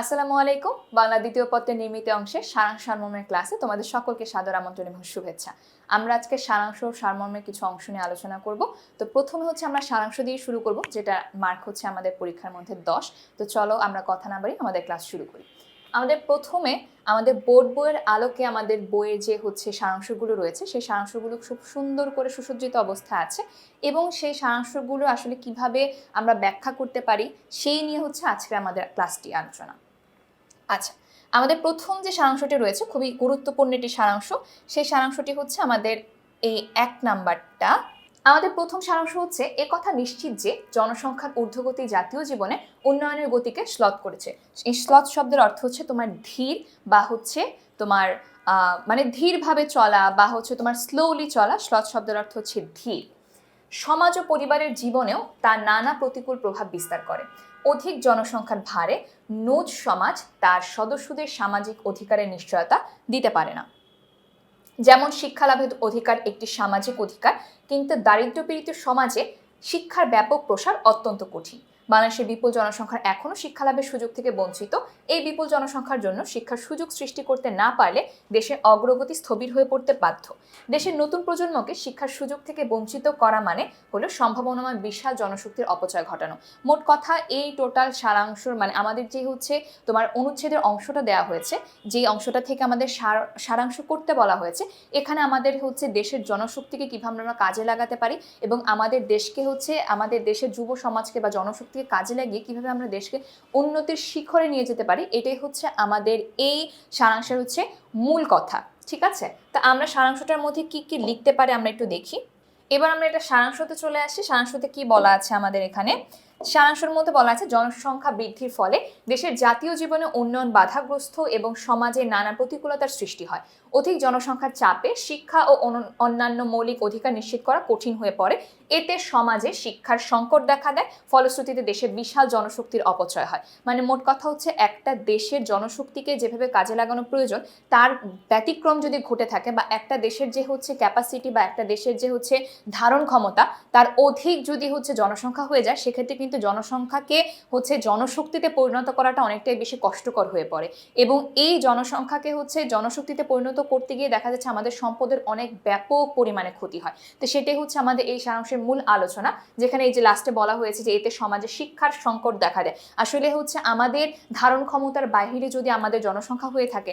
আসসালামু আলাইকুম। বাংলা দ্বিতীয় পত্রের নির্মিত অংশে সারাংশ সারমর্মের ক্লাসে তোমাদের সকলকে সাদর আমন্ত্রণ এবং শুভেচ্ছা। আমরা আজকে সারাংশ সারমর্মের কিছু অংশ নিয়ে আলোচনা করব। তো প্রথমে হচ্ছে আমরা সারাংশ দিয়ে শুরু করব, যেটা মার্ক হচ্ছে আমাদের পরীক্ষার মধ্যে দশ। তো চলো আমরা কথা না বাড়ি আমাদের ক্লাস শুরু করি। আমাদের প্রথমে আমাদের বোর্ড বইয়ের আলোকে আমাদের বইয়ের যে হচ্ছে সারাংশগুলো রয়েছে, সেই সারাংশগুলো খুব সুন্দর করে সুসজ্জিত অবস্থা আছে এবং সেই সারাংশগুলো আসলে কীভাবে আমরা ব্যাখ্যা করতে পারি, সেই নিয়ে হচ্ছে আজকে আমাদের ক্লাসটি আলোচনা। আচ্ছা আমাদের প্রথম যে সারাংশটি রয়েছে, খুবই গুরুত্বপূর্ণ একটি সারাংশ, সেই সারাংশটি হচ্ছে আমাদের এই এক নাম্বারটা। আমাদের প্রথম সারাংশ হচ্ছে, এ কথা নিশ্চিত যে জনসংখ্যার ঊর্ধ্বগতি জাতীয় জীবনে উন্নয়নের গতিকে স্লথ করেছে। এই স্লথ শব্দের অর্থ হচ্ছে তোমার ধীর বা হচ্ছে তোমার মানে ধীরভাবে চলা বা হচ্ছে তোমার স্লোলি চলা স্লথ শব্দের অর্থ হচ্ছে ধীর। সমাজ ও পরিবারের জীবনেও তার নানা প্রতিকূল প্রভাব বিস্তার করে। অধিক জনসংখ্যার ভারে নোজ সমাজ তার সদস্যদের সামাজিক অধিকারের নিশ্চয়তা দিতে পারে না। যেমন শিক্ষা লাভের অধিকার একটি সামাজিক অধিকার, কিন্তু দারিদ্র্যপীড়িত সমাজে শিক্ষার ব্যাপক প্রসার অত্যন্ত কঠিন। বাংলাদেশের বিপুল জনসংখ্যার এখনও শিক্ষা লাভের সুযোগ থেকে বঞ্চিত। এই বিপুল জনসংখ্যার জন্য শিক্ষার সুযোগ সৃষ্টি করতে না পারলে দেশের অগ্রগতি স্থবির হয়ে পড়তে বাধ্য। দেশের নতুন প্রজন্মকে শিক্ষার সুযোগ থেকে বঞ্চিত করা মানে হলো সম্ভাবনাময় বিশাল জনশক্তির অপচয় ঘটানো। মোট কথা, এই টোটাল সারাংশ মানে আমাদের যে হচ্ছে তোমার অনুচ্ছেদের অংশটা দেওয়া হয়েছে, যে অংশটা থেকে আমাদের সার- সারাংশ করতে বলা হয়েছে, এখানে আমাদের হচ্ছে দেশের জনশক্তিকে কীভাবে আমরা কাজে লাগাতে পারি এবং আমাদের দেশকে হচ্ছে, আমাদের দেশের যুব সমাজকে বা জনশক্তিকে কাজে লাগিয়ে কীভাবে আমরা দেশকে উন্নতির শিখরে নিয়ে যেতে পারি, এটাই হচ্ছে আমাদের এই সারাংশের হচ্ছে মূল কথা, ঠিক আছে? তা আমরা সারাংশটার মধ্যে কি কি লিখতে পারি আমরা একটু দেখি। এবার আমরা এটা সারাংশতে চলে আসি, সারাংশতে কি বলা আছে আমাদের এখানে? সারাংশের মধ্যে বলা আছে, জনসংখ্যা বৃদ্ধির ফলে দেশের জাতীয় জীবনে উন্নয়ন বাধাগ্রস্ত এবং সমাজে নানা প্রতিকূলতার সৃষ্টি হয়। অধিক জনসংখ্যার চাপে শিক্ষা ও অন্য- অন্যান্য মৌলিক অধিকার নিশ্চিত করা কঠিন হয়ে পড়ে। এতে সমাজে শিক্ষার সংকট দেখা দেয়, ফলশ্রুতিতে দেশে বিশাল জনশক্তির অপচয় হয়। মানে মোট কথা হচ্ছে একটা দেশের জনশক্তিকে যেভাবে কাজে লাগানো প্রয়োজন, তার ব্যতিক্রম যদি ঘটে থাকে বা একটা দেশের যে হচ্ছে ক্যাপাসিটি বা একটা দেশের যে হচ্ছে ধারণ ক্ষমতা, তার অধিক যদি হচ্ছে জনসংখ্যা হয়ে যায়, সেক্ষেত্রে কিন্তু জনসংখ্যাকে হচ্ছে জনশক্তিতে পরিণত করাটা অনেকটাই বেশি কষ্টকর হয়ে পড়ে। এবং এই জনসংখ্যাকে হচ্ছে জনশক্তিতে পরিণত করতে গিয়ে দেখা যাচ্ছে আমাদের সম্পদের অনেক ব্যাপক পরিমাণে ক্ষতি হয়। তো সেটাই হচ্ছে আমাদের এই সারাংশের মূল আলোচনা, যেখানে এই যে লাস্টে বলা হয়েছে যে এতে সমাজে শিক্ষার সংকট দেখা দেয়। আসলে হচ্ছে আমাদের ধারণ ক্ষমতার বাইরে যদি আমাদের জনসংখ্যা হয়ে থাকে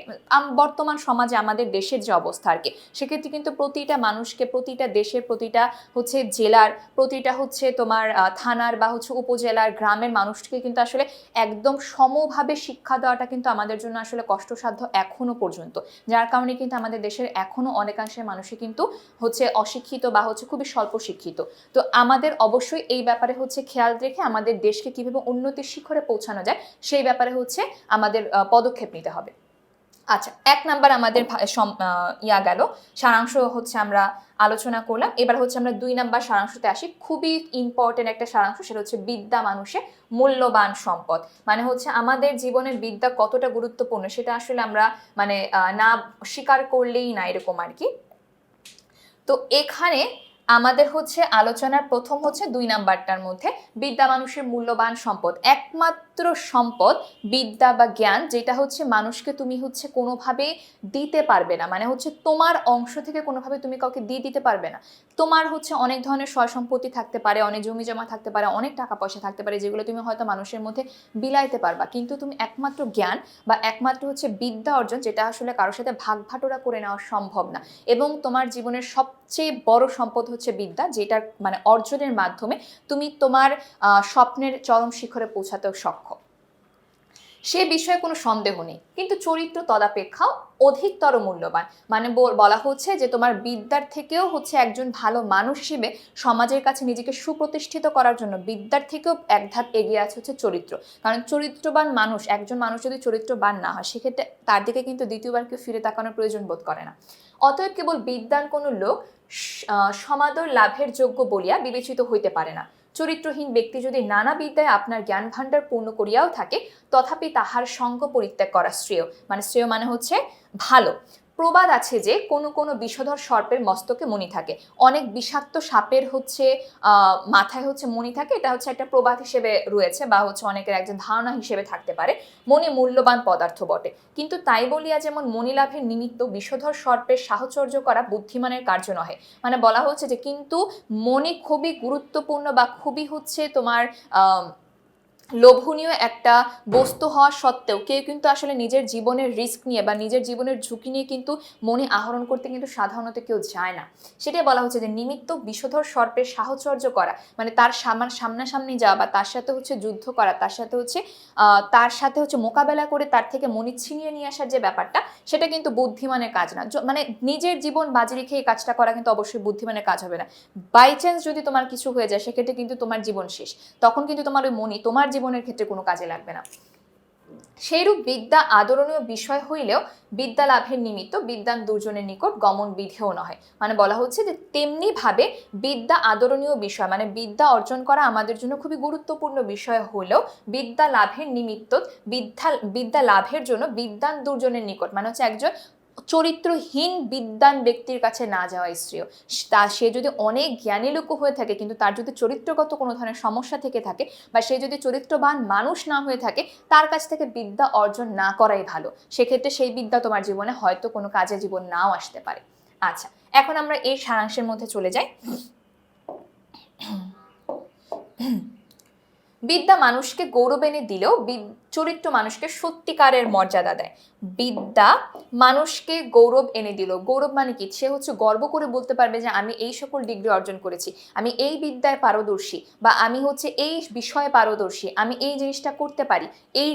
বর্তমান সমাজে আমাদের দেশের যে অবস্থা আর কি, সেক্ষেত্রে কিন্তু প্রতিটা মানুষকে, প্রতিটা দেশের, প্রতিটা হচ্ছে জেলার, প্রতিটা হচ্ছে তোমার থানার বা হচ্ছে উপজেলার, গ্রামের মানুষকে কিন্তু আসলে একদম সমভাবে শিক্ষা দেওয়াটা কিন্তু আমাদের জন্য আসলে কষ্টসাধ্য এখনও পর্যন্ত। যার কারণে কিন্তু আমাদের দেশের এখনও অনেকাংশের মানুষই কিন্তু হচ্ছে অশিক্ষিত বা হচ্ছে খুবই স্বল্প শিক্ষিত। তো আমাদের অবশ্যই এই ব্যাপারে হচ্ছে খেয়াল রেখে আমাদের দেশকে কীভাবে উন্নতির শিখরে পৌঁছানো যায়, সেই ব্যাপারে হচ্ছে আমাদের পদক্ষেপ নিতে হবে। আচ্ছা এক নাম্বার আমাদের ইয়া গেল। সারাংশ হচ্ছে আমরা আলোচনা করলাম। এবার হচ্ছে আমরা দুই নাম্বার সারাংশতে আসি। খুবই ইম্পর্টেন্ট একটা সারাংশ, সেটা হচ্ছে বিদ্যা মানুষের মূল্যবান সম্পদ। মানে হচ্ছে আমাদের জীবনের বিদ্যা কতটা গুরুত্বপূর্ণ, সেটা আসলে আমরা মানে না স্বীকার করলেই না এরকম আর কি। তো এখানে আমাদের হচ্ছে আলোচনার প্রথম হচ্ছে দুই নাম্বারটার মধ্যে বিদ্যা মানুষের মূল্যবান সম্পদ। একমাত্র সম্পদ বিদ্যা বা জ্ঞান, যেটা হচ্ছে মানুষকে তুমি হচ্ছে কোনোভাবে দিতে পারবে না। মানে হচ্ছে তোমার অংশ থেকে কোনোভাবে তুমি কাউকে দিয়ে দিতে পারবে না। তোমার হচ্ছে অনেক ধরনের সয় সম্পত্তি থাকতে পারে, অনেক জমি জমা থাকতে পারে, অনেক টাকা পয়সা থাকতে পারে, যেগুলো তুমি হয়তো মানুষের মধ্যে বিলাইতে পারবা। কিন্তু তুমি একমাত্র জ্ঞান বা একমাত্র হচ্ছে বিদ্যা অর্জন, যেটা আসলে কারোর সাথে ভাগ ভাটোরা করে নেওয়া সম্ভব না। এবং তোমার জীবনের সবচেয়ে বড় সম্পদ হচ্ছে বিদ্যা, যেটার মানে অর্জনের মাধ্যমে তুমি তোমার স্বপ্নের চরম শিখরে পৌঁছাতেও সক্ষম। সে বিষয়ে কোনো সন্দেহ নেই। কিন্তু চরিত্র তদাপেক্ষাও অধিকতর মূল্যবান। মানে বল- হচ্ছে যে তোমার বিদ্যার থেকেও হচ্ছে একজন ভালো মানুষ হিসেবে সমাজের কাছে নিজেকে সুপ্রতিষ্ঠিত করার জন্য বিদ্যার থেকেও এক ধাপ এগিয়ে আছে হচ্ছে চরিত্র। কারণ চরিত্রবান মানুষ, একজন মানুষ যদি চরিত্রবান না হয়, সেক্ষেত্রে তার দিকে কিন্তু দ্বিতীয়বার কেউ ফিরে তাকানোর প্রয়োজন বোধ করে না। অতএব কেবল বিদ্যান কোনো লোক সমাদর লাভের যোগ্য বলিয়া বিবেচিত হইতে পারে না। চরিত্রহীন ব্যক্তি যদি নানা বিদ্যায় আপনার জ্ঞান ভাণ্ডার পূর্ণ করিয়াও থাকে, তথাপি তাহার সঙ্গ পরিত্যাগ করা শ্রেয়। মানে শ্রেয় মানে হচ্ছে ভালো। প্রবাদ আছে যে কোনো কোনো বিষধর সর্পের মস্তকে মণি থাকে। অনেক বিষাক্ত সাপের হচ্ছে মাথায় হচ্ছে মণি থাকে, এটা হচ্ছে একটা প্রবাদ হিসেবে রয়েছে বা হচ্ছে অনেকের একজন ধারণা হিসেবে থাকতে পারে। মণি মূল্যবান পদার্থ বটে। কিন্তু তাই বলিয়া যেমন মণি লাভের নিমিত্ত বিষধর সর্পের সাহচর্য করা বুদ্ধিমানের কার্য নহে। মানে বলা হচ্ছে যে কিন্তু মণি খুবই গুরুত্বপূর্ণ বা খুবই হচ্ছে তোমার লোভনীয় একটা বস্তু হওয়া সত্ত্বেও কেউ কিন্তু আসলে নিজের জীবনের রিস্ক নিয়ে বা নিজের জীবনের ঝুঁকি নিয়ে কিন্তু মনে আহরণ করতে কিন্তু সাধারণত কেউ যায় না। সেটাই বলা হচ্ছে যে নিমিত্ত বিষধর সর্পের সাহচর্য করা মানে তার সামান সামনাসামনি যাওয়া বা তার সাথে হচ্ছে যুদ্ধ করা, তার সাথে হচ্ছে তার সাথে হচ্ছে মোকাবেলা করে তার থেকে মনি ছিনিয়ে নিয়ে আসার যে ব্যাপারটা, সেটা কিন্তু বুদ্ধিমানের কাজ না। মানে নিজের জীবন বাজি রেখে এই কাজটা করা কিন্তু অবশ্যই বুদ্ধিমানের কাজ হবে না। বাই চান্স যদি তোমার কিছু হয়ে যায়, সেক্ষেত্রে কিন্তু তোমার জীবন শেষ। তখন কিন্তু তোমার ওই মনি তোমার জীবনের ক্ষেত্রে কোনো কাজে লাগবে না। সেইরূপ বিদ্যা আদরণীয় বিষয় হইলেও বিদ্যা লাভের নিমিত্ত বিদ্যান দুর্জনের নিকট গমন বিধেও নয় মানে বলা হচ্ছে যে তেমনি ভাবে বিদ্যা আদরণীয় বিষয় মানে বিদ্যা অর্জন করা আমাদের জন্য খুবই গুরুত্বপূর্ণ বিষয় হলেও বিদ্যা লাভের নিমিত্ত বিদ্যা বিদ্যা লাভের জন্য বিদ্যান দুর্জনের নিকট মানে হচ্ছে একজন চরিত্রহীন বিদ্যান ব্যক্তির কাছে না যাওয়া স্ত্রীয় তা সে যদি অনেক জ্ঞানী লোক হয়ে থাকে, কিন্তু তার যদি চরিত্রগত কোনো ধরনের সমস্যা থেকে থাকে বা সে যদি চরিত্রবান মানুষ না হয়ে থাকে, তার কাছ থেকে বিদ্যা অর্জন না করাই ভালো। সেক্ষেত্রে সেই বিদ্যা তোমার জীবনে হয়তো কোনো কাজে জীবন নাও আসতে পারে। আচ্ছা এখন আমরা এই সারাংশের মধ্যে চলে যাই। বিদ্যা মানুষকে গৌরব এনে দিলেও চরিত্র মানুষকে সত্যিকারের মর্যাদা দেয়। বিদ্যা মানুষকে গৌরব এনে দিল। গৌরব মানে কি? সে হচ্ছে গর্ব করে বলতে পারবে যে, আমি এই সকল ডিগ্রি অর্জন করেছি। আমি এই বিদ্যায় পারদর্শী বা আমি হচ্ছে এই বিষয়ে পারদর্শী। আমি এই জিনিসটা করতে পারি, এই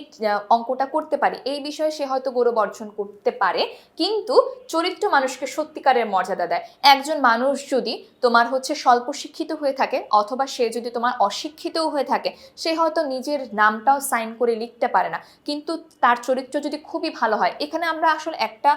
অঙ্কটা করতে পারি, এই বিষয়ে সে হয়তো গৌরব অর্জন করতে পারে। কিন্তু চরিত্র মানুষকে সত্যিকারের মর্যাদা দেয়। একজন মানুষ যদি তোমার হচ্ছে স্বল্প শিক্ষিত হয়ে থাকে অথবা সে যদি তোমার অশিক্ষিতও হয়ে থাকে, সে হয়তো নিজের নামটাও সাইন করে লিখতে পারে না। কিন্তু তার চরিত্র যদি খুবই ভালো হয়, এখানে আমরা আসলে একটা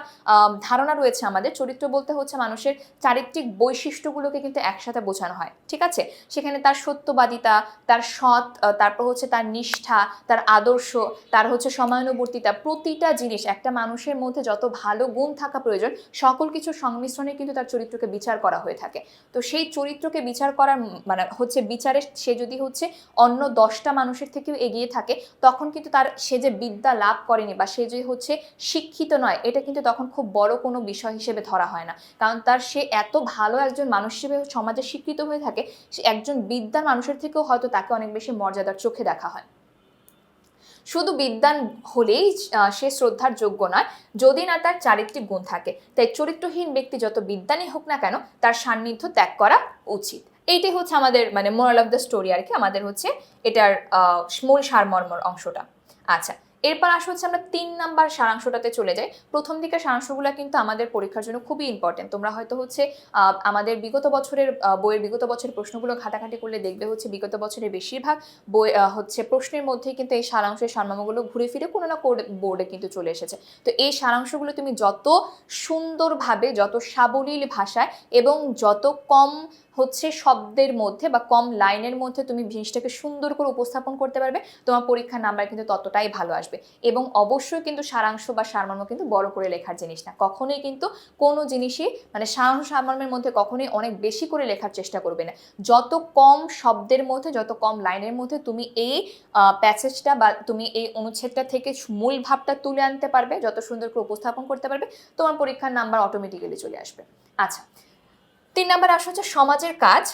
ধারণা রয়েছে আমাদের। চরিত্র বলতে হচ্ছে মানুষের চারিত্রিক বৈশিষ্ট্যগুলোকে কিন্তু একসাথে বোঝানো হয়, ঠিক আছে? সেখানে তার সত্যবাদিতা, তার সৎ তারপর হচ্ছে তার নিষ্ঠা, তার আদর্শ, তার হচ্ছে সময়ানুবর্তিতা, প্রতিটা জিনিস, একটা মানুষের মধ্যে যত ভালো গুণ থাকা প্রয়োজন, সকল কিছু সংমিশ্রণে কিন্তু তার চরিত্রকে বিচার করা হয়ে থাকে। তো সেই চরিত্রকে বিচার করার মানে হচ্ছে বিচারে সে যদি হচ্ছে অন্য দশটা মানুষের থেকেও এগিয়ে থাকে, তখন কিন্তু তার সে যে বিদ্যা লাভ করেনি বা সে যে হচ্ছে শিক্ষিত নয়, এটা কিন্তু তখন খুব বড় কোনো বিষয় হিসেবে ধরা হয় না। কারণ তার সে এত ভালো একজন মানুষ হিসেবে সমাজে স্বীকৃত হয়ে থাকে, সে একজন বিদ্যার মানুষের থেকেও হয়তো তাকে অনেক বেশি মর্যাদার চোখে দেখা হয়। শুধু বিদ্যান হলেই সে শ্রদ্ধার যোগ্য নয়, যদি না তার চারিত্রিক গুণ থাকে। তাই চরিত্রহীন ব্যক্তি যত বিদ্যানই হোক না কেন, তার সান্নিধ্য ত্যাগ করা উচিত। এইটাই হচ্ছে আমাদের মানে মোরাল অফ দ্য স্টোরি আর কি। আমাদের হচ্ছে এটার মূল সারমর্মর অংশটা। আচ্ছা এরপর আসা হচ্ছে আমরা তিন নাম্বার সারাংশটাতে চলে যাই। প্রথম দিকের সারাংশগুলো কিন্তু আমাদের পরীক্ষার জন্য খুবই ইম্পর্টেন্ট তোমরা হয়তো হচ্ছে আমাদের বিগত বছরের বইয়ের বিগত বছরের প্রশ্নগুলো ঘাটাঘাটি করলে দেখবে হচ্ছে বিগত বছরের বেশিরভাগ বই হচ্ছে প্রশ্নের মধ্যেই কিন্তু এই সারাংশের সারমর্মগুলো ঘুরে ফিরে কোনো না বোর্ডে কিন্তু চলে এসেছে। তো এই সারাংশগুলো তুমি যত সুন্দরভাবে, যত সাবলীল ভাষায় এবং যত কম হচ্ছে শব্দের মধ্যে বা কম লাইনের মধ্যে তুমি জিনিসটাকে সুন্দর করে উপস্থাপন করতে পারবে। তোমার পরীক্ষার নাম্বার কিন্তু ততটাই ভালো আসবে। এবং অবশ্যই কিন্তু সারাংশ বা সারমর্ম কিন্তু বড় করে লেখার জিনিস না। কখনোই কিন্তু কোনো জিনিসই মানে সারাংশ সারমর্মের মধ্যে কখনোই অনেক বেশি করে লেখার চেষ্টা করবে না। যত কম শব্দের মধ্যে, যত কম লাইনের মধ্যে তুমি এই প্যাসেজটা বা তুমি এই অনুচ্ছেদটা থেকে মূল ভাবটা তুলে আনতে পারবে, যত সুন্দর করে উপস্থাপন করতে পারবে, তোমার পরীক্ষার নাম্বার অটোমেটিক্যালি চলে আসবে। আচ্ছা তিন নাম্বার আসা হচ্ছে সমাজের কাজ।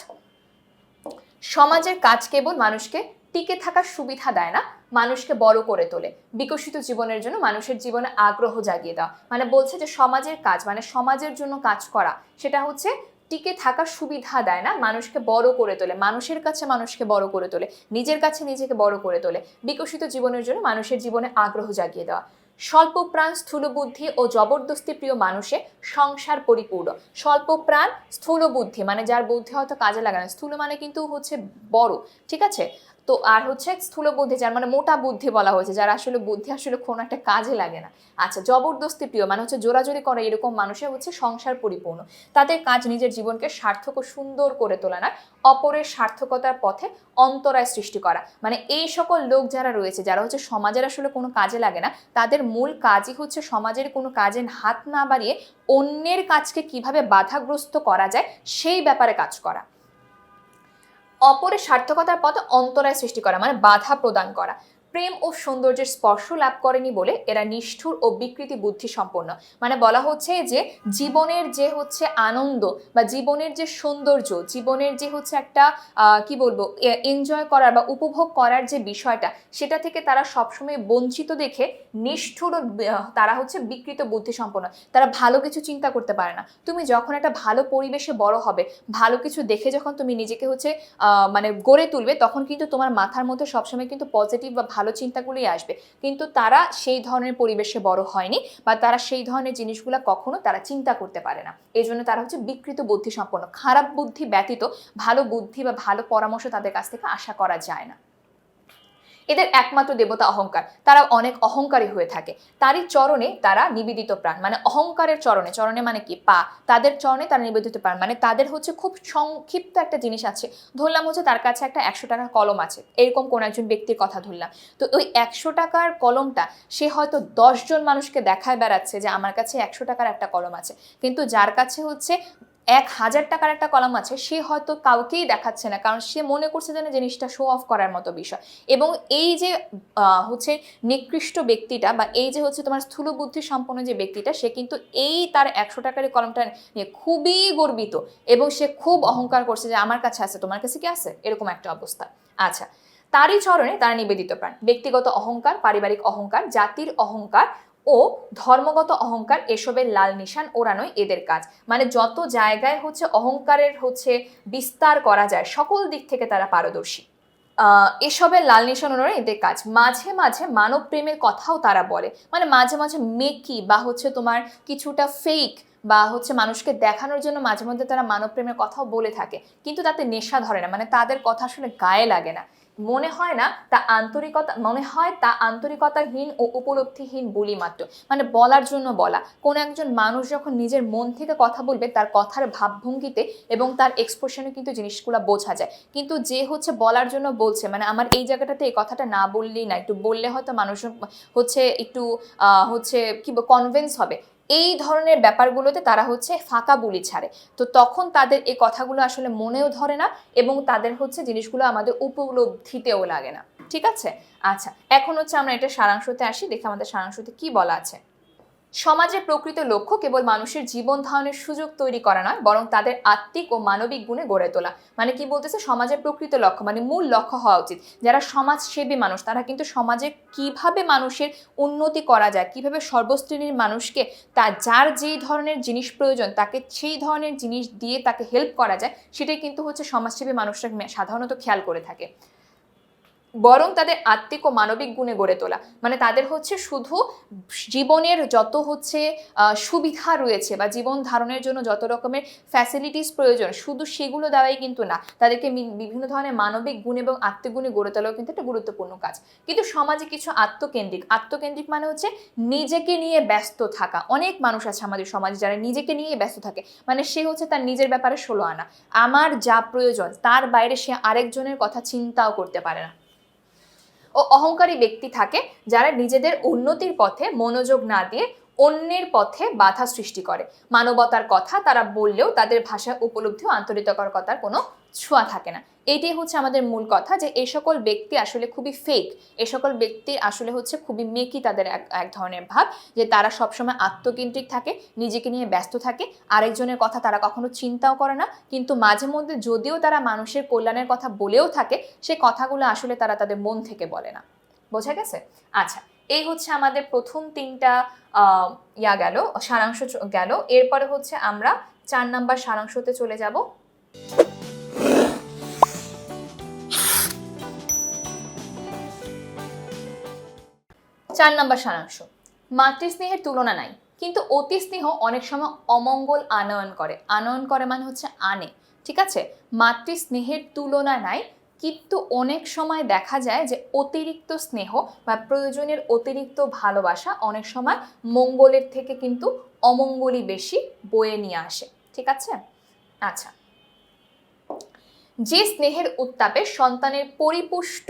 সমাজের কাজ কেবল মানুষকে টিকে থাকার সুবিধা দেয় না, মানুষকে বড় করে তোলে। বিকশিত জীবনের জন্য মানুষের জীবনে আগ্রহ জাগিয়ে দেওয়া। মানে বলছে যে সমাজের কাজ মানে সমাজের জন্য কাজ করা, সেটা হচ্ছে টিকে থাকার সুবিধা দেয় না, মানুষকে বড় করে তোলে। মানুষের কাছে মানুষকে বড় করে তোলে, নিজের কাছে নিজেকে বড় করে তোলে। বিকশিত জীবনের জন্য মানুষের জীবনে আগ্রহ জাগিয়ে দেওয়া। স্বল্প প্রাণ স্থূল বুদ্ধি ও জবরদস্তি প্রিয় মানুষে সংসার পরিপূর্ণ। স্বল্প প্রাণ স্থূল বুদ্ধি মানে যার বুদ্ধি হয়তো কাজে লাগানো স্থূল মানে কিন্তু হচ্ছে বড়, ঠিক আছে? তো আর হচ্ছে স্থূল বুদ্ধি, যার মানে মোটা বুদ্ধি বলা হয়েছে, যারা আসলে বুদ্ধি আসলে কোনো একটা কাজে লাগে না। আচ্ছা জবরদস্তি প্রিয় মানে হচ্ছে জোরাজোরি করে এরকম মানুষের হচ্ছে সংসার পরিপূর্ণ। তাদের কাজ নিজের জীবনকে সার্থক ও সুন্দর করে তোলা না, অপরের সার্থকতার পথে অন্তরায় সৃষ্টি করা। মানে এই সকল লোক যারা রয়েছে, যারা হচ্ছে সমাজের আসলে কোনো কাজে লাগে না, তাদের মূল কাজই হচ্ছে সমাজের কোনো কাজে হাত না বাড়িয়ে অন্যের কাজকে কীভাবে বাধাগ্রস্ত করা যায়, সেই ব্যাপারে কাজ করা। অপরের সার্থকতার পথে অন্তরায় সৃষ্টি করা মানে বাধা প্রদান করা। প্রেম ও সৌন্দর্যের স্পর্শ লাভ করেনি বলে এরা নিষ্ঠুর ও বিকৃতি বুদ্ধি সম্পন্ন মানে বলা হচ্ছে যে জীবনের যে হচ্ছে আনন্দ বা জীবনের যে সৌন্দর্য, জীবনের যে হচ্ছে একটা কি বলব এনজয় করার বা উপভোগ করার যে বিষয়টা, সেটা থেকে তারা সবসময় বঞ্চিত দেখে নিষ্ঠুর তারা হচ্ছে বিকৃত বুদ্ধি সম্পন্ন তারা ভালো কিছু চিন্তা করতে পারে না। তুমি যখন একটা ভালো পরিবেশে বড় হবে, ভালো কিছু দেখে যখন তুমি নিজেকে হচ্ছে মানে গড়ে তুলবে, তখন কিন্তু তোমার মাথার মধ্যে সবসময় কিন্তু পজিটিভ বা ভালো চিন্তাগুলোই আসবে। কিন্তু তারা সেই ধরনের পরিবেশে বড় হয়নি বা তারা সেই ধরনের জিনিসগুলো কখনো তারা চিন্তা করতে পারে না। এই জন্য তারা হচ্ছে বিকৃত বুদ্ধি সম্পন্ন খারাপ বুদ্ধি ব্যতীত ভালো বুদ্ধি বা ভালো পরামর্শ তাদের কাছ থেকে আশা করা যায় না। এদের একমাত্র দেবতা অহংকার। তারা অনেক অহংকারী হয়ে থাকে। তারই চরণে তারা নিবেদিত প্রাণ। মানে অহংকারের চরণে। চরণে মানে কি? পা। তাদের চরণে তারা নিবেদিত প্রাণ। মানে তাদের হচ্ছে খুব সংক্ষিপ্ত একটা জিনিস আছে। ধরলাম হচ্ছে তার কাছে একটা একশো টাকার কলম আছে। এরকম কোন একজন ব্যক্তির কথা ধরলাম। তো ওই একশো টাকার কলমটা সে হয়তো দশজন মানুষকে দেখায় বেড়াচ্ছে যে আমার কাছে একশো টাকার একটা কলম আছে। কিন্তু যার কাছে হচ্ছে এক হাজার টাকার একটা কলম আছে, সে হয়তো কাউকেই দেখাচ্ছে না, কারণ সে মনে করছে যেন জিনিসটা শো অফ করার মতো বিষয়। এবং এই যে হচ্ছে নিকৃষ্ট ব্যক্তিটা বা এই যে হচ্ছে তোমার স্থূল বুদ্ধি সম্পন্ন যে ব্যক্তিটা, সে কিন্তু এই তার একশো টাকার কলমটা নিয়ে খুবই গর্বিত এবং সে খুব অহংকার করছে যে আমার কাছে আছে, তোমার কাছে কি আছে? এরকম একটা অবস্থা। আচ্ছা তারই চরণে তারা নিবেদিত প্রাণ। ব্যক্তিগত অহংকার, পারিবারিক অহংকার, জাতির অহংকার ও ধর্মগত অহংকার এসবের লাল নিশান ওড়ানোই এদের কাজ। মানে যত জায়গায় হচ্ছে অহংকারের হচ্ছে বিস্তার করা যায়, সকল দিক থেকে তারা পারদর্শী। এসবের লাল নিশান ওড়ানো এদের কাজ। মাঝে মাঝে মানব প্রেমের কথাও তারা বলে। মানে মাঝে মাঝে মেকি বা হচ্ছে তোমার কিছুটা ফেক বা হচ্ছে মানুষকে দেখানোর জন্য মাঝে মধ্যে তারা মানব প্রেমের কথাও বলে থাকে। কিন্তু তাতে নেশা ধরে না। মানে তাদের কথা আসলে গায়ে লাগে না। মনে হয় না তা আন্তরিকতা, মনে হয় তা আন্তরিকতাহীন ও উপলব্ধিহীন বলি মাত্র। মানে বলার জন্য বলা। কোন একজন মানুষ যখন নিজের মন থেকে কথা বলবে, তার কথার ভাবভঙ্গিতে এবং তার এক্সপ্রেশনে কিন্তু জিনিসগুলো বোঝা যায়। কিন্তু যে হচ্ছে বলার জন্য বলছে মানে আমার এই জায়গাটাতে এই কথাটা না বললেই না, একটু বললে হয়তো মানুষ হচ্ছে একটু হচ্ছে কি কনভিন্স হবে। এই ধরনের ব্যাপারগুলোতে তারা হচ্ছে ফাঁকা বুলি ছাড়ে। তো তখন তাদের এই কথাগুলো আসলে মনেও ধরে না এবং তাদের হচ্ছে জিনিসগুলো আমাদের উপলব্ধিতেও লাগে না। ঠিক আছে? আচ্ছা এখন হচ্ছে আমরা এটা সারাংশতে আসি, দেখে আমাদের সারাংশতে কি বলা আছে। সমাজের প্রকৃত লক্ষ্য কেবল মানুষের জীবন ধারণের সুযোগ তৈরি করা নয়, বরং তাদের আত্মিক ও মানবিক গুণে গড়ে তোলা। মানে কি বলতেছে? সমাজের প্রকৃত লক্ষ্য মানে মূল লক্ষ্য হওয়া উচিত। যারা সমাজসেবী মানুষ, তারা কিন্তু সমাজে কীভাবে মানুষের উন্নতি করা যায়, কীভাবে সর্বশ্রেণীর মানুষকে তা, যার যেই ধরনের জিনিস প্রয়োজন, তাকে সেই ধরনের জিনিস দিয়ে তাকে হেল্প করা যায়, সেটাই কিন্তু হচ্ছে সমাজসেবী মানুষরা সাধারণত খেয়াল করে থাকে। বরং তাদের আত্মিক ও মানবিক গুণে গড়ে তোলা। মানে তাদের হচ্ছে শুধু জীবনের যত হচ্ছে সুবিধা রয়েছে বা জীবন ধারণের জন্য যত রকমের ফ্যাসিলিটিস প্রয়োজন, শুধু সেগুলো দেওয়াই কিন্তু না, তাদেরকে বিভিন্ন ধরনের মানবিক গুণ এবং আত্মগুণে গড়ে তোলাও কিন্তু একটা গুরুত্বপূর্ণ কাজ। কিন্তু সমাজে কিছু আত্মকেন্দ্রিক আত্মকেন্দ্রিক মানে হচ্ছে নিজেকে নিয়ে ব্যস্ত থাকা। অনেক মানুষ আছে আমাদের সমাজে যারা নিজেকে নিয়ে ব্যস্ত থাকে। মানে সে হচ্ছে তার নিজের ব্যাপারে ষোলো আনা। আমার যা প্রয়োজন, তার বাইরে সে আরেকজনের কথা চিন্তাও করতে পারে না। ও অহংকারী ব্যক্তি থাকে যারা নিজেদের উন্নতির পথে মনোযোগ না দিয়ে অন্যের পথে বাধা সৃষ্টি করে। মানবতার কথা তারা বললেও তাদের ভাষায় উপলব্ধি ও আন্তরিকতার কোনো ছোঁয়া থাকে না। এইটাই হচ্ছে আমাদের মূল কথা যে এই সকল ব্যক্তি আসলে খুবই ফেক এ সকল ব্যক্তি আসলে হচ্ছে খুবই মেকি তাদের এক এক ধরনের ভাব, যে তারা সবসময় আত্মকেন্দ্রিক থাকে, নিজেকে নিয়ে ব্যস্ত থাকে, আরেকজনের কথা তারা কখনো চিন্তাও করে না, কিন্তু মাঝে মধ্যে যদিও তারা মানুষের কল্যাণের কথা বলেও থাকে, সে কথাগুলো আসলে তারা তাদের মন থেকে বলে না। বোঝা গেছে? আচ্ছা এই হচ্ছে আমাদের প্রথম তিনটা ইয়া গেল, সারাংশ গেল। এরপরে হচ্ছে আমরা চার নাম্বার সারাংশতে চলে যাব। চার নাম্বার সারাংশ। মাতৃস্নেহের তুলনা নাই, কিন্তু অতি স্নেহ অনেক সময় অমঙ্গল আনয়ন করে। আনয়ন করে মানে হচ্ছে আনে, ঠিক আছে? মাতৃস্নেহের তুলনা নাই কিন্তু অনেক সময় দেখা যায় যে অতিরিক্ত স্নেহ বা প্রয়োজনের অতিরিক্ত ভালোবাসা অনেক সময় মঙ্গলের থেকে কিন্তু অমঙ্গলই বেশি বয়ে নিয়ে আসে। ঠিক আছে? আচ্ছা। যে স্নেহের উত্তাপে সন্তানের পরিপুষ্ট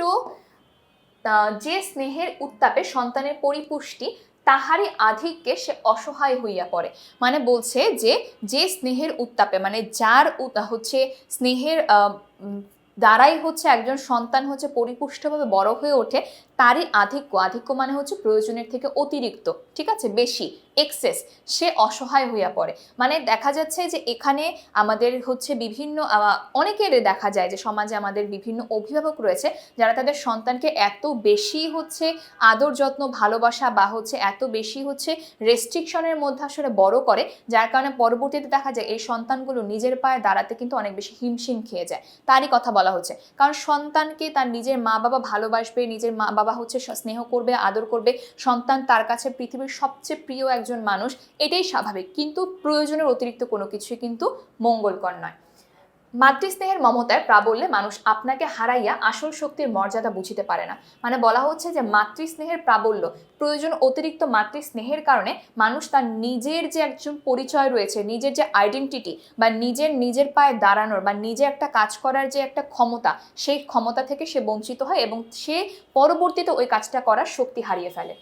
যে স্নেহের উত্তাপে সন্তানের পরিপুষ্টি তাহারই আধিক্যে সে অসহায় হইয়া পড়ে। মানে বলছে যে যে স্নেহের উত্তাপে মানে যার হচ্ছে স্নেহের দ্বারাই হচ্ছে একজন সন্তান হচ্ছে পরিপুষ্টভাবে বড় হয়ে ওঠে তারই আধিক্য আধিক্য মানে হচ্ছে প্রয়োজনের থেকে অতিরিক্ত, ঠিক আছে? বেশি এক্সেস সে অসহায় হইয়া পড়ে। মানে দেখা যাচ্ছে যে এখানে আমাদের হচ্ছে বিভিন্ন অনেকের দেখা যায় যে সমাজে আমাদের বিভিন্ন অভিভাবক রয়েছে যারা তাদের সন্তানকে এত বেশি হচ্ছে আদর যত্ন, ভালোবাসা বা হচ্ছে এত বেশি হচ্ছে রেস্ট্রিকশনের মধ্যে আসলে বড় করে, যার কারণে পরবর্তীতে দেখা যায় এই সন্তানগুলো নিজের পায়ে দাঁড়াতে কিন্তু অনেক বেশি হিমশিম খেয়ে যায়। তারই কথা বলা হচ্ছে। কারণ সন্তানকে তার নিজের মা বাবা ভালোবাসবে, নিজের মা বাবা হচ্ছে স্নেহ করবে, আদর করবে। সন্তান তার কাছে পৃথিবীর সবচেয়ে প্রিয় একজন মানুষ, এটাই স্বাভাবিক। কিন্তু প্রয়োজনের অতিরিক্ত কোনো কিছুই কিন্তু মঙ্গলকর নয়। মাতৃস্নেহের মমতায় প্রাবল্যে মানুষ আপনাকে হারাইয়া আসল শক্তির মর্যাদা বুঝিতে পারে না। মানে বলা হচ্ছে যে মাতৃস্নেহের প্রাবল্য, প্রয়োজন অতিরিক্ত মাতৃস্নেহের কারণে মানুষ তার নিজের যে একজন পরিচয় রয়েছে, নিজের যে আইডেন্টিটি বা নিজের নিজের পায়ে দাঁড়ানোর বা নিজে একটা কাজ করার যে একটা ক্ষমতা, সেই ক্ষমতা থেকে সে বঞ্চিত হয় এবং সে পরবর্তীতে ওই কাজটা করার শক্তি হারিয়ে ফেলে।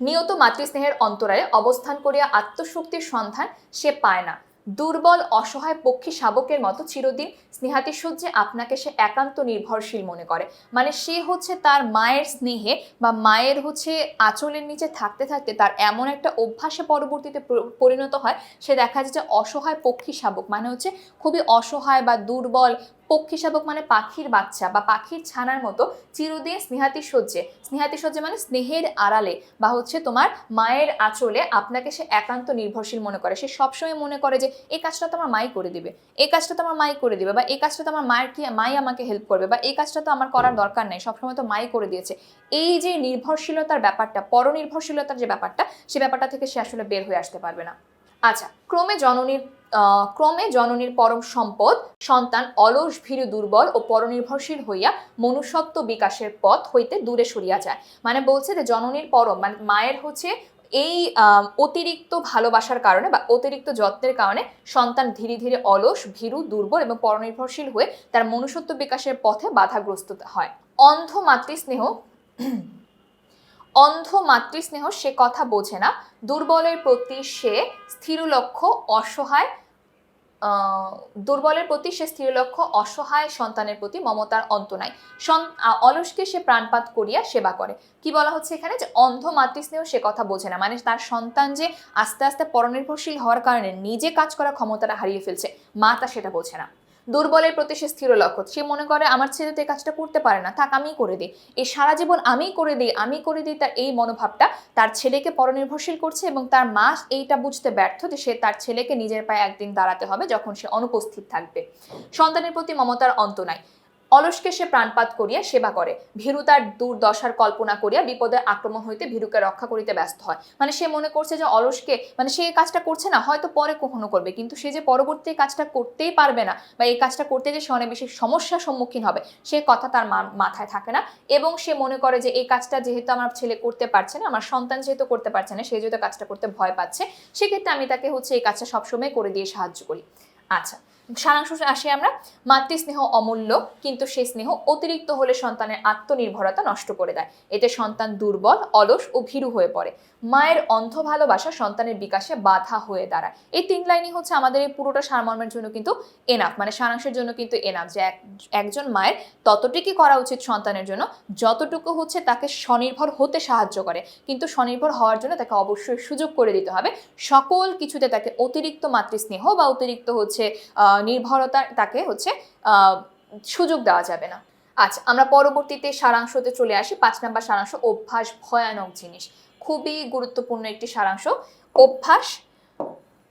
নিয়ত মাতৃস্নেহের অন্তরালে অবস্থান করিয়া আত্মশক্তির সন্ধান সে পায় না। দুর্বল, অসহায় পক্ষী শাবকের মতো চিরদিন স্নেহাতি সূর্যে আপনাকে সে একান্ত নির্ভরশীল মনে করে। মানে সে হচ্ছে তার মায়ের স্নেহে বা মায়ের হচ্ছে আঁচলের নিচে থাকতে থাকতে তার এমন একটা অভ্যাসে পরবর্তীতে পরিণত হয়, সে দেখা যায় যে অসহায় পক্ষী শাবক মানে হচ্ছে খুবই অসহায় বা দুর্বল পক্ষী শাবক মানে পাখির বাচ্চা বা পাখির ছানার মতো চিরদিন স্নেহাতিশয্যে স্নেহাতিশয্যে মানে স্নেহের আড়ালে বা হচ্ছে তোমার মায়ের আঁচলে আপনাকে সে একান্ত নির্ভরশীল মনে করে। সে সবসময় মনে করে যে এই কাজটা তো আমার মাই করে দিবে। এই কাজটা তো আমার মাই করে দিবে বা এই কাজটা তো আমার মায়ের কি, মাই আমাকে হেল্প করবে বা এই কাজটা তো আমার করার দরকার নেই। সবসময় তো মাই করে দিয়েছে। এই যে নির্ভরশীলতার ব্যাপারটা, পরনির্ভরশীলতার যে ব্যাপারটা, সে ব্যাপারটা থেকে সে আসলে বের হয়ে আসতে পারবে না। আচ্ছা ক্রমে জননীর ক্রমে জননীর পরম সম্পদ, সন্তান অলস, ভীরু, দুর্বল ও পরনির্ভরশীল হইয়া মনুষ্যত্ব বিকাশের পথ হইতে দূরে সরিয়া যায়। মানে বলছে যে জননীর পরম মানে মায়ের হচ্ছে এই অতিরিক্ত ভালোবাসার কারণে বা অতিরিক্ত যত্নের কারণে সন্তান ধীরে ধীরে অলস, ভীরু, দুর্বল এবং পরনির্ভরশীল হয়ে তার মনুষ্যত্ব বিকাশের পথে বাধাগ্রস্ত হয়। অন্ধ মাতৃস্নেহ অন্ধ মাতৃস্নেহ সে কথা বোঝে না। দুর্বলের প্রতি সে স্থির লক্ষ্য অসহায় দুর্বলের প্রতি সে স্থির লক্ষ্য অসহায় সন্তানের প্রতি মমতার অন্ত নাই। অলসকে সে প্রাণপাত করিয়া সেবা করে। কি বলা হচ্ছে এখানে? যে অন্ধ মাতৃস্নেহ সে কথা বোঝে না। মানে তার সন্তান যে আস্তে আস্তে পরনির্ভরশীল হওয়ার কারণে নিজে কাজ করার ক্ষমতাটা হারিয়ে ফেলছে, মা তা সেটা বোঝে না। দুর্বলের প্রতি সে স্থির লক্ষ্য। সে মনে করে, আমার ছেলে তো এই কাজটা করতে পারে না। থাক, আমিই করে দিই। এই সারা জীবন আমিই করে দিই আমি করে দিই তার এই মনোভাবটা। তার ছেলেকে পরনির্ভরশীল করছে এবং তার মা এইটা বুঝতে ব্যর্থ যে সে তার ছেলেকে নিজের পায়ে একদিন দাঁড়াতে হবে যখন সে অনুপস্থিত থাকবে। সন্তানের প্রতি মমতার অন্ত নাই। অলসকে সে প্রাণপাত করিয়া সেবা করে। ভীরু তার দুর্দশার কল্পনা করিয়া বিপদের আক্রমণ হইতে ভীরুকে রক্ষা করিতে ব্যস্ত হয়। মানে সে মনে করছে যে অলসকে মানে সে এই কাজটা করছে না, হয়তো পরে কখনো করবে। কিন্তু সে যে পরবর্তী কাজটা করতেই পারবে না, বা এই কাজটা করতে যে সে অনেক বেশি সমস্যার সম্মুখীন হবে, সে কথা তার মাথায় থাকে না। এবং সে মনে করে যে এই কাজটা যেহেতু আমার ছেলে করতে পারছে না, আমার সন্তান যেহেতু করতে পারছে না, সে যেহেতু কাজটা করতে ভয় পাচ্ছে, সেক্ষেত্রে আমি তাকে হচ্ছে এই কাজটা সবসময় করে দিয়ে সাহায্য করি। আচ্ছা সারাংশ আসি আমরা মাতৃস্নেহ অমূল্য, কিন্তু সেই স্নেহ অতিরিক্ত হলে সন্তানের আত্মনির্ভরতা নষ্ট করে দেয়। এতে সন্তান দুর্বল, অলস ও ভীরু হয়ে পড়ে। মায়ের অন্ধ ভালোবাসা সন্তানের বিকাশে বাধা হয়ে দাঁড়ায়। এই তিন লাইনই হচ্ছে আমাদের এই পুরোটা সারমর্মের জন্য কিন্তু এনাফ মানে সারাংশের জন্য কিন্তু এনাফ যে এক- একজন মায়ের ততটুকুই করা উচিত সন্তানের জন্য, যতটুকু হচ্ছে তাকে স্বনির্ভর হতে সাহায্য করে। কিন্তু স্বনির্ভর হওয়ার জন্য তাকে অবশ্যই সুযোগ করে দিতে হবে। সকল কিছুতে তাকে অতিরিক্ত মাতৃস্নেহ বা অতিরিক্ত হচ্ছে নির্ভরতা তাকে হচ্ছে সুযোগ দেওয়া যাবে না। আচ্ছা আমরা পরবর্তীতে সারাংশতে চলে আসি। পাঁচ নাম্বার সারাংশ, অভ্যাস ভয়ানক জিনিস। খুবই গুরুত্বপূর্ণ একটি সারাংশ, অভ্যাস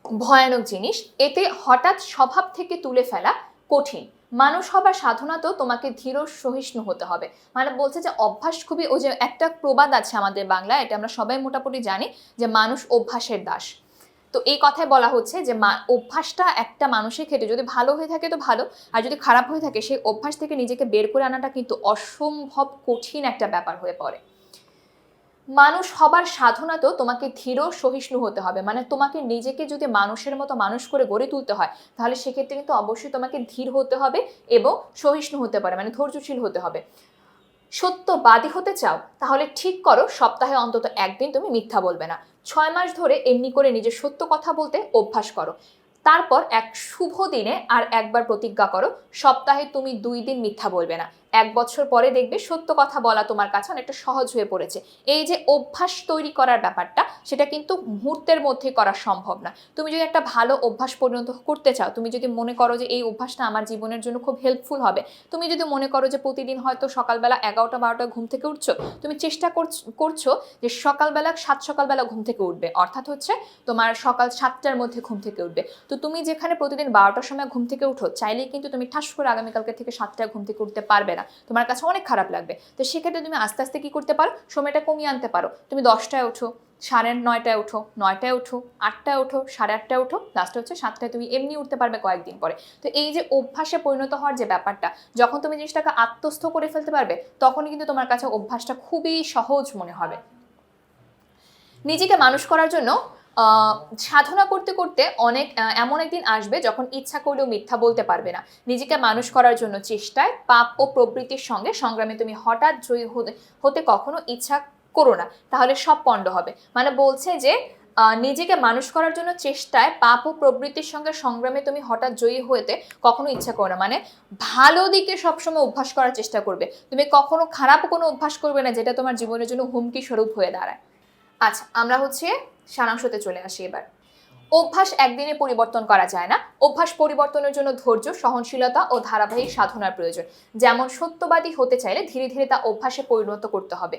ভয়ানক জিনিস। এতে হঠাৎ স্বভাব থেকে তুলে ফেলা কঠিন। মানুষ হবার সাধনাতেও তোমাকে ধীর সহিষ্ণু হতে হবে। মানে বলছে যে অভ্যাস খুবই, ওই যে একটা প্রবাদ আছে আমাদের বাংলায়, এটা আমরা সবাই মোটামুটি জানি, যে মানুষ অভ্যাসের দাস। তো এই কথায় বলা হচ্ছে যে অভ্যাসটা একটা মানুষের ক্ষেত্রে যদি ভালো হয়ে থাকে তো ভালো, আর যদি খারাপ হয়ে থাকে সেই অভ্যাস থেকে নিজেকে বের করে আনাটা কিন্তু অসম্ভব কঠিন একটা ব্যাপার হয়ে পড়ে। মানুষ হবার সাধনাতেও তোমাকে ধীর সহিষ্ণু হতে হবে মানে তোমাকে নিজেকে যদি মানুষের মতো মানুষ করে গড়ে তুলতে হয়, তাহলে সেক্ষেত্রে কিন্তু অবশ্যই তোমাকে ধীর হতে হবে এবং সহিষ্ণু হতে পারে মানে ধৈর্যশীল হতে হবে। সত্যবাদী হতে চাও, তাহলে ঠিক করো, সপ্তাহে অন্তত একদিন তুমি মিথ্যা বলবে না। ছয় মাস ধরে এমনি করে নিজের সত্য কথা বলতে অভ্যাস করো। তারপর এক শুভ দিনে আর একবার প্রতিজ্ঞা করো, সপ্তাহে তুমি দুই দিন মিথ্যা বলবে না। এক বছর পরে দেখবে সত্য কথা বলা তোমার কাছে অনেকটা সহজ হয়ে পড়েছে। এই যে অভ্যাস তৈরি করার ব্যাপারটা, সেটা কিন্তু মুহূর্তের মধ্যে করা সম্ভব না। তুমি যদি একটা ভালো অভ্যাস পরিণত করতে চাও, তুমি যদি মনে করো যে এই অভ্যাসটা আমার জীবনের জন্য খুব হেল্পফুল হবে, তুমি যদি মনে করো যে প্রতিদিন হয়তো সকালবেলা এগারোটা, বারোটা ঘুম থেকে উঠছো, তুমি চেষ্টা করছ- যে সকালবেলা, সাত সকালবেলা ঘুম থেকে উঠবে। অর্থাৎ হচ্ছে তোমার সকাল সাতটার মধ্যে ঘুম থেকে উঠবে। তো তুমি যেখানে প্রতিদিন বারোটার সময় ঘুম থেকে উঠো, চাইলেই কিন্তু তুমি ঠাস করে আগামীকালকে থেকে সাতটায় ঘুম থেকে উঠতে পারবে না। তোমার কাছে অনেক খারাপ লাগবে। তো সেক্ষেত্রে তুমি আস্তে আস্তে কী করতে পারো? সময়টা কমিয়ে আনতে পারো। তুমি দশটায় ওঠো, সাড়ে নয়টায় ওঠো নয়টায় ওঠো, আটটায় ওঠো, সাড়ে আটটায় ওঠো লাস্টে হচ্ছে সাতটায় তুমি এমনি উঠতে পারবে কয়েকদিন পরে। তো এই যে অভ্যাসে পরিণত হওয়ার যে ব্যাপারটা, যখন তুমি জিনিসটাকে আত্মস্থ করে ফেলতে পারবে, তখনই কিন্তু তোমার কাছে অভ্যাসটা খুবই সহজ মনে হবে। নিজেকে মানুষ করার জন্য সাধনা করতে করতে অনেক এমন একদিন আসবে যখন ইচ্ছা করলেও মিথ্যা বলতে পারবে না। নিজেকে মানুষ করার জন্য চেষ্টায় পাপ ও প্রবৃত্তির সঙ্গে সংগ্রামে তুমি হঠাৎ জয়ী হতে- কখনো ইচ্ছা করো না, তাহলে সব পণ্ড হবে। মানে বলছে যে নিজেকে মানুষ করার জন্য চেষ্টায় পাপ ও প্রবৃত্তির সঙ্গে সংগ্রামে তুমি হঠাৎ জয়ী হতে কখনো ইচ্ছা করো না। মানে ভালো দিকে সবসময় অভ্যাস করার চেষ্টা করবে। তুমি কখনো খারাপ কোনো অভ্যাস করবে না যেটা তোমার জীবনের জন্য হুমকি স্বরূপ হয়ে দাঁড়ায়। আচ্ছা আমরা হচ্ছে সারাংশতে চলে আসি এবার। অভ্যাস একদিনে পরিবর্তন করা যায় না। অভ্যাস পরিবর্তনের জন্য ধৈর্য, সহনশীলতা ও ধারাবাহিক সাধনার প্রয়োজন। যেমন সত্যবাদী হতে চাইলে ধীরে ধীরে তা অভ্যাসে পরিণত করতে হবে।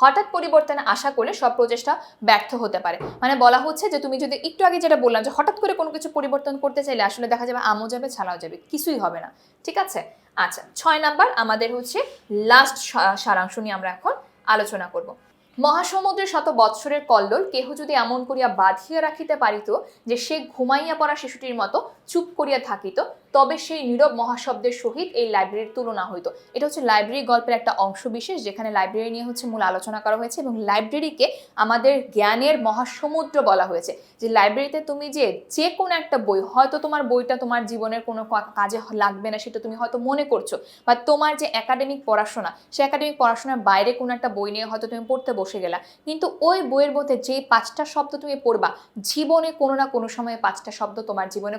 হঠাৎ পরিবর্তনে আশা করলে সব প্রচেষ্টা ব্যর্থ হতে পারে। মানে বলা হচ্ছে যে তুমি যদি একটু আগে যেটা বললাম যে হঠাৎ করে কোনো কিছু পরিবর্তন করতে চাইলে আসলে দেখা যাবে আমও যাবে ছাড়াও যাবে, কিছুই হবে না। ঠিক আছে? আচ্ছা ছয় নাম্বার আমাদের হচ্ছে লাস্ট সারাংশ নিয়ে আমরা এখন আলোচনা করব। মহাসমুদ্রের শত বৎসরের কল্লোল কেহ যদি এমন করিয়া বাঁধিয়া রাখিতে পারিত যে সে ঘুমাইয়া পড়া শিশুটির মতো চুপ করিয়া থাকিত, তবে সেই নীরব মহাশব্দের সহিত এই লাইব্রেরির তুলনা হইতো। এটা হচ্ছে লাইব্রেরি গল্পের একটা অংশ বিশেষ, যেখানে লাইব্রেরি নিয়ে হচ্ছে মূল আলোচনা করা হয়েছে এবং লাইব্রেরিকে আমাদের জ্ঞানের মহাসমুদ্র বলা হয়েছে। যে লাইব্রেরিতে তুমি যে যে কোনো একটা বই, হয়তো তোমার বইটা তোমার জীবনের কোনো কাজে লাগবে না, সেটা তুমি হয়তো মনে করছ, বা তোমার যে একাডেমিক পড়াশোনা, সে একাডেমিক পড়াশোনার বাইরে কোনো একটা বই নিয়ে হয়তো তুমি পড়তে বসে গেলা। কিন্তু ওই বইয়ের মধ্যে যে পাঁচটা শব্দ তুমি পড়বা, জীবনে কোনো না কোনো সময়ে পাঁচটা শব্দ তোমার জীবনে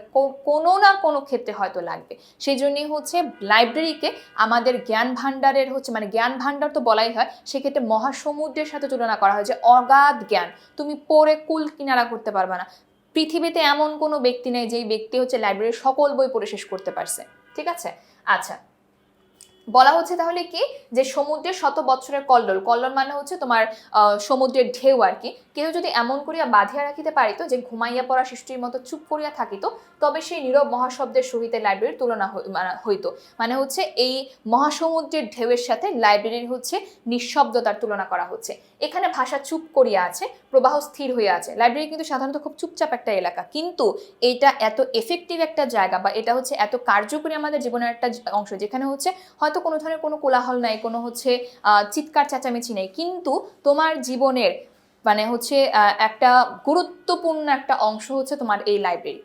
কোনো না কোনো ক্ষেত্রে হয়তো লাগবে। সেই জন্যই হচ্ছে লাইব্রেরিকে আমাদের জ্ঞান ভাণ্ডারের হচ্ছে মানে জ্ঞান ভাণ্ডার তো বলাই হয়, সেক্ষেত্রে মহাসমুদ্রের সাথে তুলনা করা হয় যে অগাধ জ্ঞান। তুমি পড়ে কুল কিনারা করতে পারবে না। পৃথিবীতে এমন কোনো ব্যক্তি নেই যেই ব্যক্তি হচ্ছে লাইব্রেরির সকল বই পড়ে শেষ করতে পারছে। ঠিক আছে? আচ্ছা বলা হচ্ছে তাহলে কি? যে সমুদ্রের শত বছরের কল্লোল কল্লোল মানে হচ্ছে তোমার সমুদ্রের ঢেউ আর কি। কেউ যদি এমন করিয়া বাঁধিয়া রাখিতে পারিত যে ঘুমাইয়া পড়া সৃষ্টির মতো চুপ করিয়া থাকিত, তবে সেই নীরব মহাশব্দের সহিত লাইব্রেরির তুলনা মানে হইতো। মানে হচ্ছে এই মহাসমুদ্রের ঢেউয়ের সাথে লাইব্রেরির হচ্ছে নিঃশব্দতার তুলনা করা হচ্ছে। এখানে ভাষা চুপ করিয়া আছে, প্রবাহ স্থির হয়ে আছে। লাইব্রেরি কিন্তু সাধারণত খুব চুপচাপ একটা এলাকা। কিন্তু এইটা এত এফেক্টিভ একটা জায়গা বা এটা হচ্ছে এত কার্যকরী আমাদের জীবনের একটা অংশ, যেখানে হচ্ছে হয়তো কোনো ধরনের কোনো কোলাহল নাই, কোনো হচ্ছে চিৎকার চেঁচামেচি নেই। কিন্তু তোমার জীবনের মানে হচ্ছে একটা গুরুত্বপূর্ণ একটা অংশ হচ্ছে তোমার এই লাইব্রেরি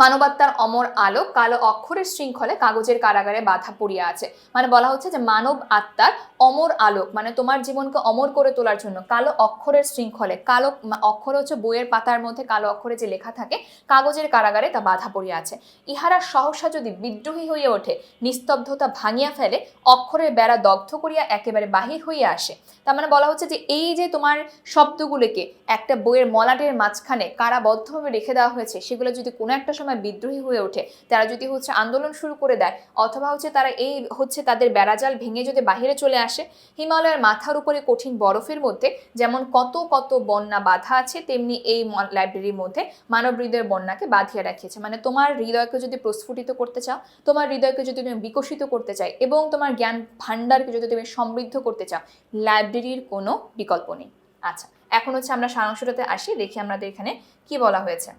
মানবাত্মার অমর আলো কালো অক্ষরের শৃঙ্খলে কাগজের কারাগারে বাধা পড়িয়া আছে। মানে বলা হচ্ছে যে মানব আত্মার অমর আলোক মানে তোমার জীবনকে অমর করে তোলার জন্য কালো অক্ষরের শৃঙ্খলে, কালো অক্ষর হচ্ছে বইয়ের পাতার মধ্যে কালো অক্ষরে যে লেখা থাকে, কাগজের কারাগারে তা বাধা পড়িয়া আছে। ইহারা সহসা যদি বিদ্রোহী হইয়া ওঠে, নিস্তব্ধতা ভাঙিয়া ফেলে, অক্ষরের বেড়া দগ্ধ করিয়া একেবারে বাহির হইয়া আসে। তার মানে বলা হচ্ছে যে এই যে তোমার শব্দগুলোকে একটা বইয়ের মলাটের মাঝখানে কারাবদ্ধভাবে রেখে দেওয়া হয়েছে, সেগুলো যদি কোনো একটা সময় বিদ্রোহী হয়ে ওঠে। তারা যদি হচ্ছে আন্দোলন শুরু করে দেয় অথবা হচ্ছে তারা এই হচ্ছে তাদের বেড়াজাল ভেঙে যদি বাহিরে চলে আসে, হিমালয়ের মাথার উপরে কঠিন বরফের মধ্যে যেমন কত কত বন্যা বাধা আছে, তেমনি এই লাইব্রেরির মধ্যে মানব হৃদয়ের বন্যাকে বাঁধিয়ে রাখিয়েছে। মানে তোমার হৃদয়কে যদি প্রস্ফুটিত করতে চাও, তোমার হৃদয়কে যদি তুমি বিকশিত করতে চাই এবং তোমার জ্ঞান ভাণ্ডারকে যদি তুমি সমৃদ্ধ করতে চাও লাইব্রেরির কোনো বিকল্প নেই। আচ্ছা এখন হচ্ছে আমরা সারাংশটাতে আসি, দেখি আমাদের এখানে কি বলা হয়েছে।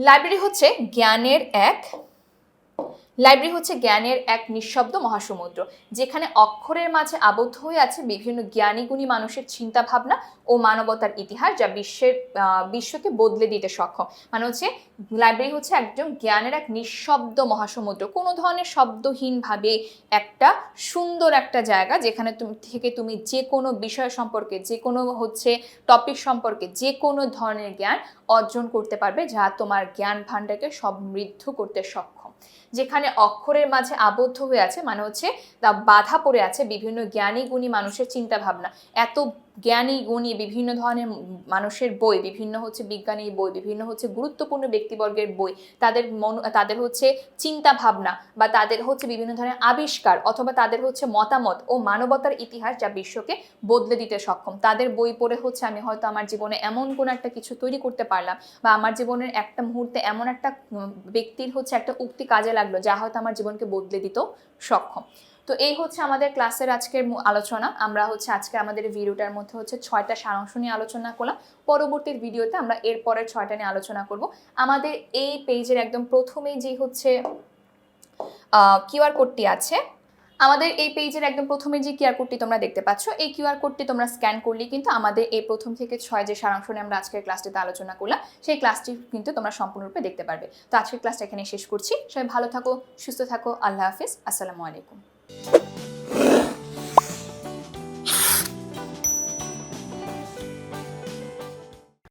লাইব্রেরি হচ্ছে জ্ঞানের এক লাইব্রেরি হচ্ছে জ্ঞানের এক নিঃশব্দ মহাসমুদ্র, যেখানে অক্ষরের মাঝে আবদ্ধ হয়ে আছে বিভিন্ন জ্ঞানীগুণী মানুষের চিন্তা ভাবনা ও মানবতার ইতিহাস, যা বিশ্বের বিশ্বকে বদলে দিতে সক্ষম। মানে হচ্ছে লাইব্রেরি হচ্ছে একজন জ্ঞানের এক নিঃশব্দ মহাসমুদ্র। কোনো ধরনের শব্দহীনভাবে একটা সুন্দর একটা জায়গা, যেখানে তুমি, থেকে তুমি যে কোনো বিষয় সম্পর্কে যে কোনো হচ্ছে টপিক সম্পর্কে যে কোনো ধরনের জ্ঞান অর্জন করতে পারবে, যা তোমার জ্ঞান ভাণ্ডারকে সমৃদ্ধ করতে সক্ষম। যেখানে অক্ষরের মাঝে আবদ্ধ হয়ে আছে মানে হচ্ছে তা বাধা পড়ে আছে বিভিন্ন জ্ঞানী গুণী মানুষের চিন্তা ভাবনা এত জ্ঞানী গুণী বিভিন্ন ধরনের মানুষের বই, বিভিন্ন হচ্ছে বিজ্ঞানীর বই, বিভিন্ন হচ্ছে গুরুত্বপূর্ণ ব্যক্তিবর্গের বই, তাদের মন, তাদের হচ্ছে চিন্তা ভাবনা বা তাদের হচ্ছে বিভিন্ন ধরনের আবিষ্কার অথবা তাদের হচ্ছে মতামত ও মানবতার ইতিহাস যা বিশ্বকে বদলে দিতে সক্ষম। তাদের বই পড়ে হচ্ছে আমি হয়তো আমার জীবনে এমন কোনো একটা কিছু তৈরি করতে পারলাম বা আমার জীবনের একটা মুহূর্তে এমন একটা ব্যক্তির হচ্ছে একটা উক্তি কাজে লাগল, যা হয়তো আমার জীবনকে বদলে দিত সক্ষম। তো এই হচ্ছে আমাদের ক্লাসের আজকের আলোচনা। আমরা হচ্ছে আজকে আমাদের ভিডিওটার মধ্যে হচ্ছে ছয়টা সারাংশ নিয়ে আলোচনা করলাম। পরবর্তী ভিডিওতে আমরা এরপরের ছয়টা নিয়ে আলোচনা করব। আমাদের এই পেজের একদম প্রথমেই যে হচ্ছে কিউআর কোডটি আছে আমাদের এই পেজের একদম প্রথমে যে কিউআর কোডটি তোমরা দেখতে পাচ্ছ, এই কিউআর কোডটি তোমরা স্ক্যান করলে কিন্তু আমাদের এই প্রথম থেকে ছয় যে সারাংশ নিয়ে আমরা আজকের ক্লাসটিতে আলোচনা করলাম, সেই ক্লাসটি কিন্তু তোমরা সম্পূর্ণরূপে দেখতে পারবে। তো আজকের ক্লাসটা এখানে শেষ করছি। সবাই ভালো থাকো, সুস্থ থাকো, আল্লাহ হাফিজ, আসসালামু আলাইকুম।